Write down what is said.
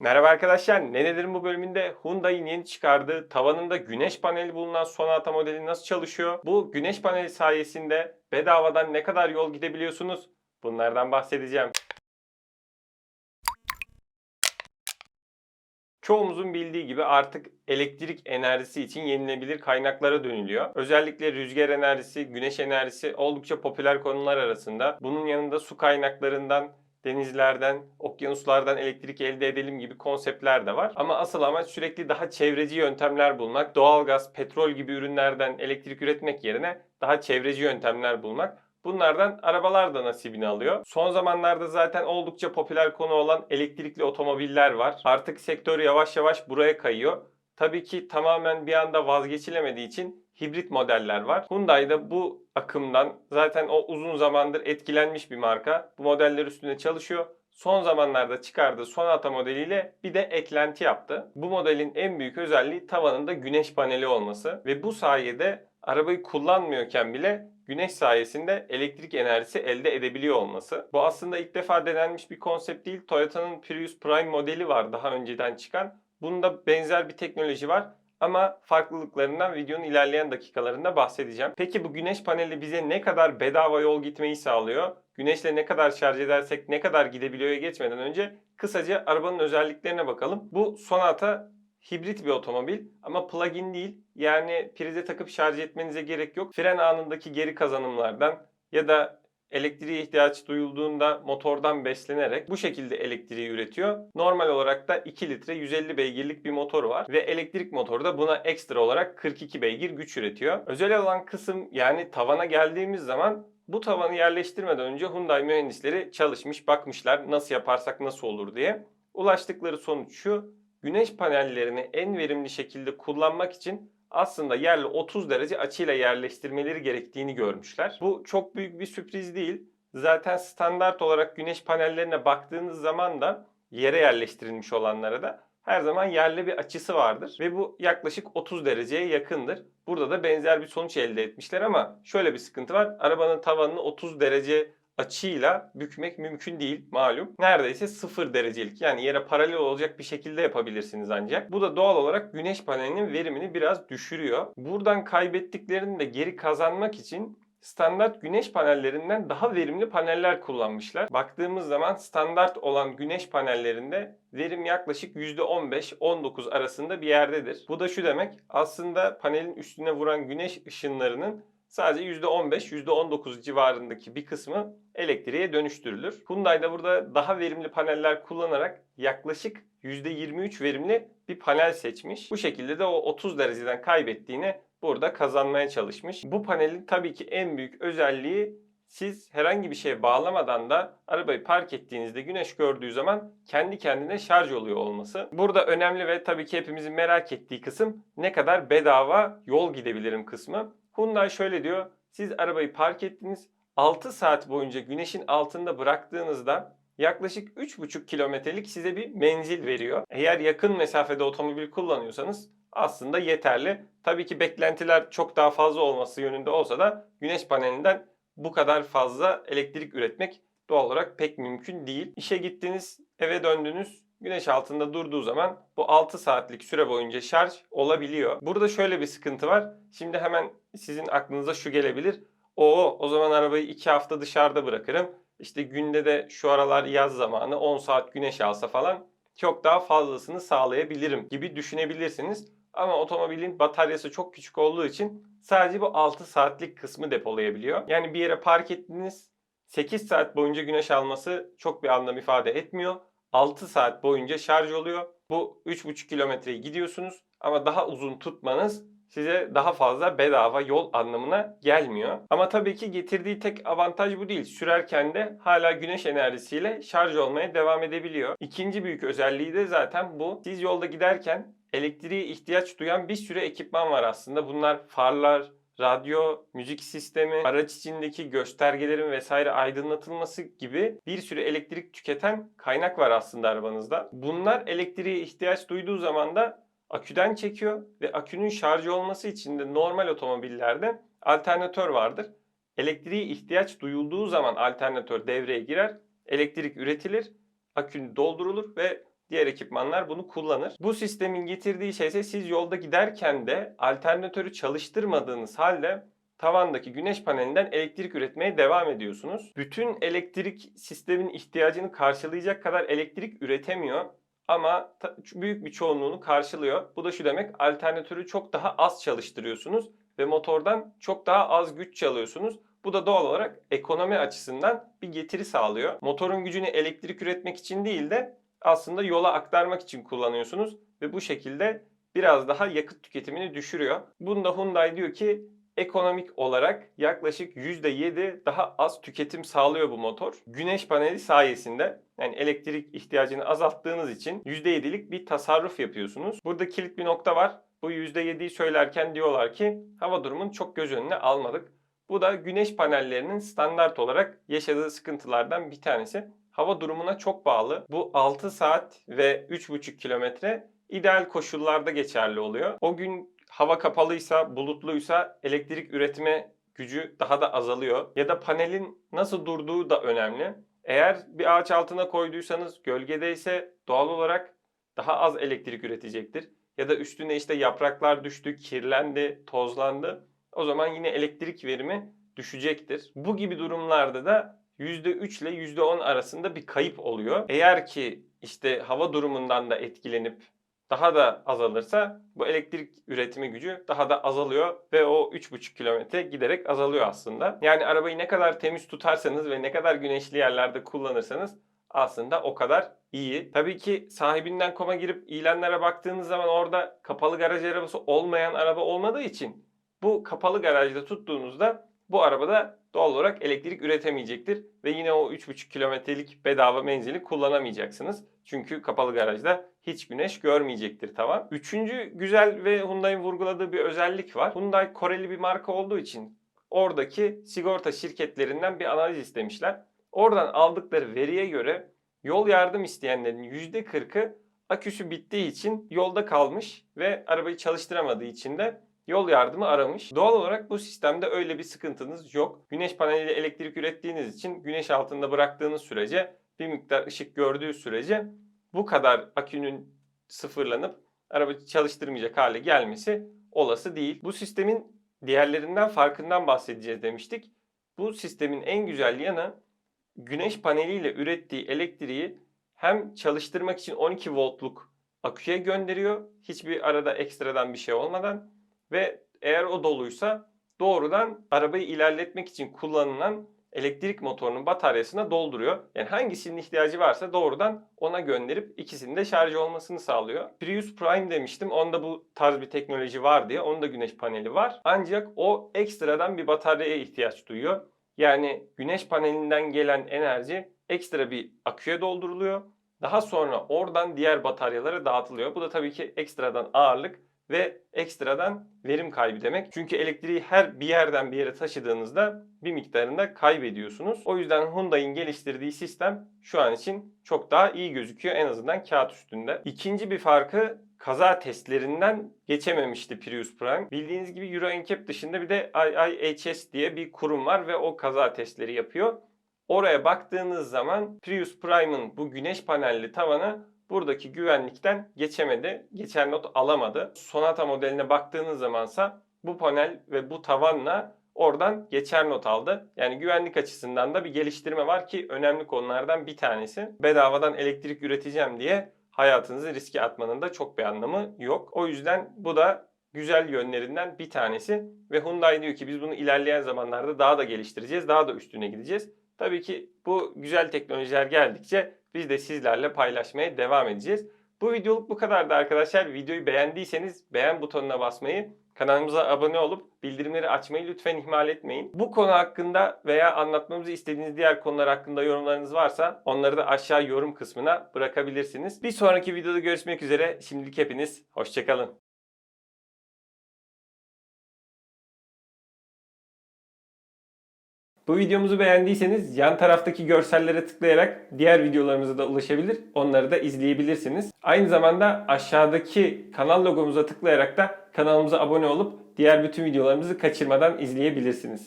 Merhaba arkadaşlar. Ne nedir bu bölümünde Hyundai'nin yeni çıkardığı tavanında güneş paneli bulunan Sonata modeli nasıl çalışıyor? Bu güneş paneli sayesinde bedavadan ne kadar yol gidebiliyorsunuz? Bunlardan bahsedeceğim. Çoğumuzun bildiği gibi artık elektrik enerjisi için yenilebilir kaynaklara dönülüyor. Özellikle rüzgar enerjisi, güneş enerjisi oldukça popüler konular arasında. Bunun yanında su kaynaklarından denizlerden, okyanuslardan elektrik elde edelim gibi konseptler de var. Ama asıl amaç sürekli daha çevreci yöntemler bulmak. Doğalgaz, petrol gibi ürünlerden elektrik üretmek yerine daha çevreci yöntemler bulmak. Bunlardan arabalar da nasibini alıyor. Son zamanlarda zaten oldukça popüler konu olan elektrikli otomobiller var. Artık sektör yavaş yavaş buraya kayıyor. Tabii ki tamamen bir anda vazgeçilemediği için hibrit modeller var. Hyundai da bu akımdan zaten o uzun zamandır etkilenmiş bir marka. Bu modeller üstünde çalışıyor. Son zamanlarda çıkardığı Sonata modeliyle bir de eklenti yaptı. Bu modelin en büyük özelliği tavanında güneş paneli olması ve bu sayede arabayı kullanmıyorken bile güneş sayesinde elektrik enerjisi elde edebiliyor olması. Bu aslında ilk defa denenmiş bir konsept değil. Toyota'nın Prius Prime modeli var daha önceden çıkan. Bunda benzer bir teknoloji var ama farklılıklarından videonun ilerleyen dakikalarında bahsedeceğim. Peki bu güneş paneli bize ne kadar bedava yol gitmeyi sağlıyor? Güneşle ne kadar şarj edersek ne kadar gidebiliyor geçmeden önce kısaca arabanın özelliklerine bakalım. Bu Sonata hibrit bir otomobil ama plug-in değil. Yani prize takıp şarj etmenize gerek yok. Fren anındaki geri kazanımlardan ya da elektriğe ihtiyaç duyulduğunda motordan beslenerek bu şekilde elektriği üretiyor. Normal olarak da 2 litre 150 beygirlik bir motor var ve elektrik motoru da buna ekstra olarak 42 beygir güç üretiyor. Özel olan kısım yani tavana geldiğimiz zaman bu tavanı yerleştirmeden önce Hyundai mühendisleri çalışmış, bakmışlar nasıl yaparsak nasıl olur diye. Ulaştıkları sonuç şu. Güneş panellerini en verimli şekilde kullanmak için aslında yerle 30 derece açıyla yerleştirmeleri gerektiğini görmüşler. Bu çok büyük bir sürpriz değil. Zaten standart olarak güneş panellerine baktığınız zaman da yere yerleştirilmiş olanlara da her zaman yerli bir açısı vardır ve bu yaklaşık 30 dereceye yakındır. Burada da benzer bir sonuç elde etmişler ama şöyle bir sıkıntı var. Arabanın tavanını 30 derece açıyla bükmek mümkün değil malum. Neredeyse 0 derecelik yani yere paralel olacak bir şekilde yapabilirsiniz ancak. Bu da doğal olarak güneş panelinin verimini biraz düşürüyor. Buradan kaybettiklerini de geri kazanmak için standart güneş panellerinden daha verimli paneller kullanmışlar. Baktığımız zaman standart olan güneş panellerinde verim yaklaşık %15-19 arasında bir yerdedir. Bu da şu demek aslında panelin üstüne vuran güneş ışınlarının sadece %15, %19 civarındaki bir kısmı elektriğe dönüştürülür. Hyundai da burada daha verimli paneller kullanarak yaklaşık %23 verimli bir panel seçmiş. Bu şekilde de o 30 dereceden kaybettiğini burada kazanmaya çalışmış. Bu panelin tabii ki en büyük özelliği siz herhangi bir şeye bağlamadan da arabayı park ettiğinizde güneş gördüğü zaman kendi kendine şarj oluyor olması. Burada önemli ve tabii ki hepimizin merak ettiği kısım ne kadar bedava yol gidebilirim kısmı. Hyundai şöyle diyor. Siz arabayı park ettiniz. 6 saat boyunca güneşin altında bıraktığınızda yaklaşık 3,5 kilometrelik size bir menzil veriyor. Eğer yakın mesafede otomobil kullanıyorsanız aslında yeterli. Tabii ki beklentiler çok daha fazla olması yönünde olsa da güneş panelinden bu kadar fazla elektrik üretmek doğal olarak pek mümkün değil. İşe gittiniz, eve döndünüz, güneş altında durduğu zaman bu 6 saatlik süre boyunca şarj olabiliyor. Burada şöyle bir sıkıntı var. Şimdi hemen sizin aklınıza şu gelebilir. O o zaman arabayı 2 hafta dışarıda bırakırım. İşte günde de şu aralar yaz zamanı 10 saat güneş alsa falan çok daha fazlasını sağlayabilirim gibi düşünebilirsiniz. Ama otomobilin bataryası çok küçük olduğu için sadece bu 6 saatlik kısmı depolayabiliyor. Yani bir yere park ettiniz 8 saat boyunca güneş alması çok bir anlam ifade etmiyor. 6 saat boyunca şarj oluyor. Bu 3,5 kilometreyi gidiyorsunuz ama daha uzun tutmanız size daha fazla bedava yol anlamına gelmiyor. Ama tabii ki getirdiği tek avantaj bu değil. Sürerken de hala güneş enerjisiyle şarj olmaya devam edebiliyor. İkinci büyük özelliği de zaten bu. Siz yolda giderken elektriğe ihtiyaç duyan bir sürü ekipman var aslında. Bunlar farlar, radyo, müzik sistemi, araç içindeki göstergelerin vesaire aydınlatılması gibi bir sürü elektrik tüketen kaynak var aslında arabanızda. Bunlar elektriğe ihtiyaç duyduğu zaman da aküden çekiyor ve akünün şarj olması için de normal otomobillerde alternatör vardır. Elektriğe ihtiyaç duyulduğu zaman alternatör devreye girer, elektrik üretilir, akü doldurulur ve diğer ekipmanlar bunu kullanır. Bu sistemin getirdiği şey ise siz yolda giderken de alternatörü çalıştırmadığınız halde tavandaki güneş panelinden elektrik üretmeye devam ediyorsunuz. Bütün elektrik sistemin ihtiyacını karşılayacak kadar elektrik üretemiyor ama büyük bir çoğunluğunu karşılıyor. Bu da şu demek alternatörü çok daha az çalıştırıyorsunuz ve motordan çok daha az güç çalıyorsunuz. Bu da doğal olarak ekonomi açısından bir getiri sağlıyor. Motorun gücünü elektrik üretmek için değil de aslında yola aktarmak için kullanıyorsunuz ve bu şekilde biraz daha yakıt tüketimini düşürüyor. Bunda Hyundai diyor ki ekonomik olarak yaklaşık %7 daha az tüketim sağlıyor bu motor. Güneş paneli sayesinde yani elektrik ihtiyacını azalttığınız için %7'lik bir tasarruf yapıyorsunuz. Burada kilit bir nokta var. Bu %7'yi söylerken diyorlar ki hava durumunu çok göz önüne almadık. Bu da güneş panellerinin standart olarak yaşadığı sıkıntılardan bir tanesi. Hava durumuna çok bağlı. Bu 6 saat ve 3,5 kilometre ideal koşullarda geçerli oluyor. O gün hava kapalıysa, bulutluysa elektrik üretme gücü daha da azalıyor. Ya da panelin nasıl durduğu da önemli. Eğer bir ağaç altına koyduysanız gölgedeyse doğal olarak daha az elektrik üretecektir. Ya da üstüne işte yapraklar düştü, kirlendi, tozlandı. O zaman yine elektrik verimi düşecektir. Bu gibi durumlarda da %3 ile %10 arasında bir kayıp oluyor. Eğer ki işte hava durumundan da etkilenip daha da azalırsa bu elektrik üretimi gücü daha da azalıyor ve o 3,5 kilometre giderek azalıyor aslında. Yani arabayı ne kadar temiz tutarsanız ve ne kadar güneşli yerlerde kullanırsanız aslında o kadar iyi. Tabii ki sahibinden koma girip ilanlara baktığınız zaman orada kapalı garaj arabası olmayan araba olmadığı için bu kapalı garajda tuttuğunuzda bu arabada doğal olarak elektrik üretemeyecektir ve yine o 3,5 kilometrelik bedava menzili kullanamayacaksınız. Çünkü kapalı garajda hiç güneş görmeyecektir tavan. Üçüncü güzel ve Hyundai'nin vurguladığı bir özellik var. Hyundai Koreli bir marka olduğu için oradaki sigorta şirketlerinden bir analiz istemişler. Oradan aldıkları veriye göre yol yardım isteyenlerin %40'ı aküsü bittiği için yolda kalmış ve arabayı çalıştıramadığı için de yol yardımı aramış. Doğal olarak bu sistemde öyle bir sıkıntınız yok. Güneş paneliyle elektrik ürettiğiniz için güneş altında bıraktığınız sürece bir miktar ışık gördüğü sürece bu kadar akünün sıfırlanıp araba çalıştırmayacak hale gelmesi olası değil. Bu sistemin diğerlerinden farkından bahsedeceğiz demiştik. Bu sistemin en güzel yanı güneş paneliyle ürettiği elektriği hem çalıştırmak için 12 voltluk aküye gönderiyor. Hiçbir arada ekstradan bir şey olmadan ve eğer o doluysa doğrudan arabayı ilerletmek için kullanılan elektrik motorunun bataryasına dolduruyor. Yani hangisinin ihtiyacı varsa doğrudan ona gönderip ikisinin de şarj olmasını sağlıyor. Prius Prime demiştim. Onda bu tarz bir teknoloji var diye. Onun da güneş paneli var. Ancak o ekstradan bir bataryaya ihtiyaç duyuyor. Yani güneş panelinden gelen enerji ekstra bir aküye dolduruluyor. Daha sonra oradan diğer bataryalara dağıtılıyor. Bu da tabii ki ekstradan ağırlık ve ekstradan verim kaybı demek. Çünkü elektriği her bir yerden bir yere taşıdığınızda bir miktarında kaybediyorsunuz. O yüzden Hyundai'nin geliştirdiği sistem şu an için çok daha iyi gözüküyor en azından kağıt üstünde. İkinci bir farkı kaza testlerinden geçememişti Prius Prime. Bildiğiniz gibi Euro NCAP dışında bir de IIHS diye bir kurum var ve o kaza testleri yapıyor. Oraya baktığınız zaman Prius Prime'ın bu güneş panelli tavanı buradaki güvenlikten geçemedi. Geçer not alamadı. Sonata modeline baktığınız zamansa bu panel ve bu tavanla oradan geçer not aldı. Yani güvenlik açısından da bir geliştirme var ki önemli konulardan bir tanesi. Bedavadan elektrik üreteceğim diye hayatınızı riske atmanın da çok bir anlamı yok. O yüzden bu da güzel yönlerinden bir tanesi. Ve Hyundai diyor ki biz bunu ilerleyen zamanlarda daha da geliştireceğiz, daha da üstüne gideceğiz. Tabii ki bu güzel teknolojiler geldikçe biz de sizlerle paylaşmaya devam edeceğiz. Bu videoluk bu kadardı arkadaşlar. Videoyu beğendiyseniz beğen butonuna basmayı, kanalımıza abone olup bildirimleri açmayı lütfen ihmal etmeyin. Bu konu hakkında veya anlatmamızı istediğiniz diğer konular hakkında yorumlarınız varsa onları da aşağı yorum kısmına bırakabilirsiniz. Bir sonraki videoda görüşmek üzere. Şimdilik hepiniz hoşçakalın. Bu videomuzu beğendiyseniz yan taraftaki görsellere tıklayarak diğer videolarımıza da ulaşabilir. Onları da izleyebilirsiniz. Aynı zamanda aşağıdaki kanal logomuza tıklayarak da kanalımıza abone olup diğer bütün videolarımızı kaçırmadan izleyebilirsiniz.